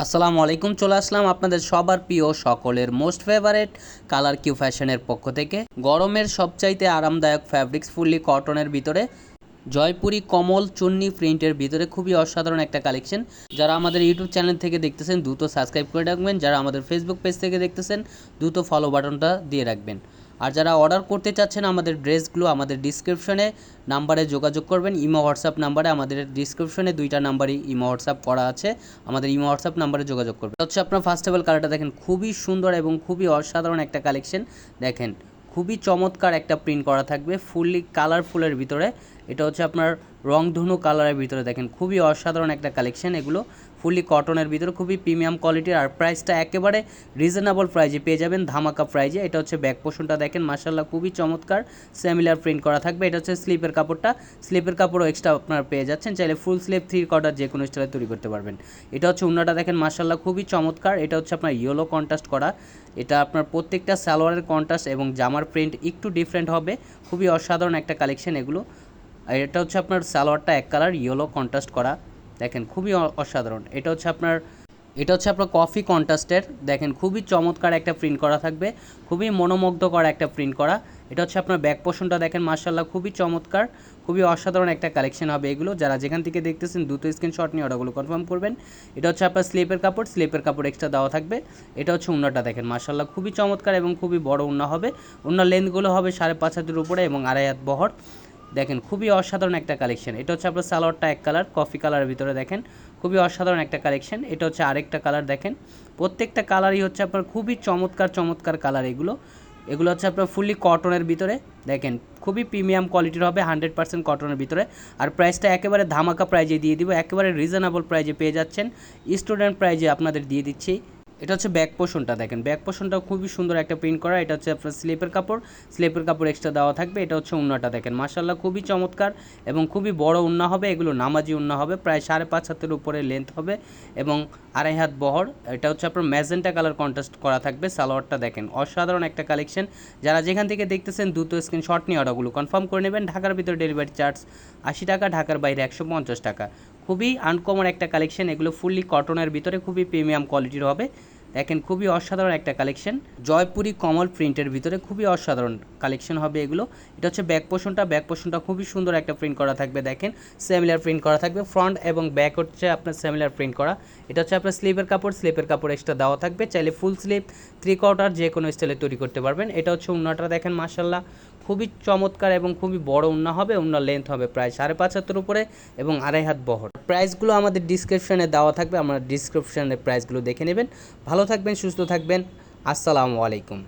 আসসালামু আলাইকুম, চলে আসলাম আপনাদের সবার প্রিয় সকলের মোস্ট ফেভারেট কালার কিউ ফ্যাশনের পক্ষ থেকে। গরমের সবচাইতে আরামদায়ক ফ্যাব্রিক্স ফুললি কটনের ভিতরে, জয়পুরি কমল চুন্নি প্রিন্টের ভিতরে খুবই অসাধারণ একটা কালেকশন যারা আমাদের ইউটিউব চ্যানেল থেকে দেখতেছেন, দ্রুত সাবস্ক্রাইব করে রাখবেন। যারা আমাদের ফেসবুক পেজ থেকে দেখতেছেন, দ্রুত ফলো বাটনটা দিয়ে রাখবেন। আর যারা অর্ডার করতে চাচ্ছেন আমাদের ড্রেসগুলো আমাদের ডিসক্রিপশনে নাম্বারে যোগাযোগ করবেন। ইমো, হোয়াটসঅ্যাপ নাম্বারে আমাদের ডিসক্রিপশনে দুইটা নাম্বারই ইমো, হোয়াটসঅ্যাপ করা আছে। আমাদের ইমো, হোয়াটসঅ্যাপ নাম্বারে যোগাযোগ করবেন। হচ্ছে আপনার ফার্স্ট অফ অল কালারটা দেখেন, খুবই সুন্দর এবং খুবই অসাধারণ একটা কালেকশন দেখেন, খুবই চমৎকার একটা প্রিন্ট করা থাকবে ফুললি কালারফুলের ভিতরে। এটা হচ্ছে আপনার রংধনু কালারের ভিতরে দেখেন। খুবই অসাধারণ একটা কালেকশন এগুলো ফুললি কটনের ভিতরে, খুবই প্রিমিয়াম কোয়ালিটির আর প্রাইসটা একেবারে রিজনেবল প্রাইজে পেয়ে যাবেন ধামাকা প্রাইজে এটা হচ্ছে ব্যাক পোষণটা দেখেন মার্শাল্লাহ খুবই চমৎকার। সিমিলার প্রিন্ট করা থাকবে। এটা হচ্ছে স্লিপের কাপড়টা। স্লিপের কাপড়ও এক্সট্রা আপনারা পেয়ে যাচ্ছেন। চাইলে ফুল স্লিপ থ্রি কর্ডার যে কোনো স্টাইলে তৈরি করতে পারবেন। এটা হচ্ছে উন্নাটা দেখেন মার্শাল্লাহ খুবই চমৎকার। এটা হচ্ছে আপনার ইয়েলো কন্ট্রাস্ট করা। এটা আপনার প্রত্যেকটা সালোয়ারের কন্ট্রাস্ট এবং জামার প্রিন্ট একটু ডিফারেন্ট হবে। খুবই অসাধারণ একটা কালেকশন এগুলো। আর এটা হচ্ছে আপনার সালোয়ারটা এক কালার ইয়েলো কন্ট্রাস্ট করা। দেখেন, খুবই অসাধারণ। এটা হচ্ছে আপনার, এটা হচ্ছে আপনার কফি কন্ট্রাস্টের দেখেন, খুবই চমৎকার একটা প্রিন্ট করা থাকবে। খুবই মনোমুগ্ধকর একটা প্রিন্ট করা। এটা হচ্ছে আপনার ব্যাক পোর্শনটা দেখেন মার্শাল্লাহ খুবই চমৎকার। খুবই অসাধারণ একটা কালেকশন হবে এগুলো। যারা যেখান থেকে দেখতেছেন, দ্রুত স্ক্রিনশট নিয়ে অর্ডারগুলো কনফার্ম করবেন। এটা হচ্ছে আপনার স্লিপের কাপড়। স্লিপের কাপড় এক্সট্রা দেওয়া থাকবে। এটা হচ্ছে উন্নাটা দেখেন মার্শাল্লাহ খুবই চমৎকার এবং খুবই বড় উন্না হবে। উন্নার লেন্থগুলো হবে সাড়ে পাঁচ হাতের উপরে এবং আড়াই হাত বহর। দেখেন, খুবই অসাধারণ একটা কালেকশন এটা হচ্ছে আপনার সালোয়ারটা এক কালার কফি কালারের ভিতরে দেখেন। খুবই অসাধারণ একটা কালেকশন এটা হচ্ছে আরেকটা কালার দেখেন। প্রত্যেকটা কালারই হচ্ছে আপনার খুবই চমৎকার চমৎকার কালার এগুলো। এগুলো হচ্ছে আপনার ফুললি কটনের ভিতরে। দেখেন, খুবই প্রিমিয়াম কোয়ালিটির হবে হান্ড্রেড পার্সেন্ট কটনের ভিতরে। আর প্রাইসটা একেবারে ধামাকা প্রাইজে দিয়ে দিব। একেবারে রিজনেবল প্রাইজে পেয়ে যাচ্ছেন। স্টুডেন্ট প্রাইজে আপনাদের দিয়ে দিচ্ছি। এটা হচ্ছে ব্যাক পোষণটা দেখেন। ব্যাক পোষণটা খুবই সুন্দর একটা প্রিন্ট করা। এটা হচ্ছে আপনার স্লিপের কাপড়। স্লিপের কাপড় এক্সট্রা দেওয়া থাকবে। এটা হচ্ছে উন্নাটা দেখেন। মার্শাল্লাহ খুবই চমৎকার এবং খুবই বড় উন্না হবে। এগুলো নামাজি উন্না হবে। প্রায় সাড়ে পাঁচ হাতের উপরে লেন্থ হবে এবং আড়াই হাত বহর। এটা হচ্ছে আপনার ম্যাজেন্টা কালার কন্ট্রাস্ট করা থাকবে সালোয়ারটা দেখেন। অসাধারণ একটা কালেকশন যারা যেখান থেকে দেখতেছেন, দ্রুত স্ক্রিনশট নিয়ে অর্ডারগুলো কনফার্ম করে নেবেন। ঢাকার ভিতরে ডেলিভারি চার্জ আশি টাকা, ঢাকার বাইরে একশো পঞ্চাশ টাকা। খুবই আনকমন একটা কালেকশন এগুলো ফুললি কটনের ভিতরে খুবই প্রিমিয়াম কোয়ালিটির হবে। দেখেন, খুবই অসাধারণ একটা কালেকশন জয়পুরি কমল প্রিন্টের ভিতরে খুবই অসাধারণ কালেকশন হবে এগুলো। এটা হচ্ছে ব্যাক পোষণটা ব্যাক পোষণটা খুবই সুন্দর একটা প্রিন্ট করা থাকবে, দেখেন। সেমিলার প্রিন্ট করা থাকবে ফ্রন্ট এবং ব্যাক হচ্ছে আপনার সেমিলার প্রিন্ট করা। এটা হচ্ছে আপনার স্লিপের কাপড় স্লিপের কাপড় এক্সট্রা দেওয়া থাকবে। চাইলে ফুল স্লিপ থ্রি কোয়ার্টার যে কোনো স্টাইলে তৈরি করতে পারবেন। এটা হচ্ছে উন্নাটা দেখেন মার্শাল্লাহ খুবই চমৎকার এবং খুবই বড় উন্না হবে উন্নার লেন্থ হবে, প্রায় সাড়ে পাঁচ হাতের উপরে এবং আড়াই হাত বহর। প্রাইসগুলো আমাদের ডিসক্রিপশানে দেওয়া থাকবে, আমরা ডিসক্রিপশানে প্রাইসগুলো দেখে নেবেন। ভালো থাকবেন, সুস্থ থাকবেন, আসসালামু আলাইকুম।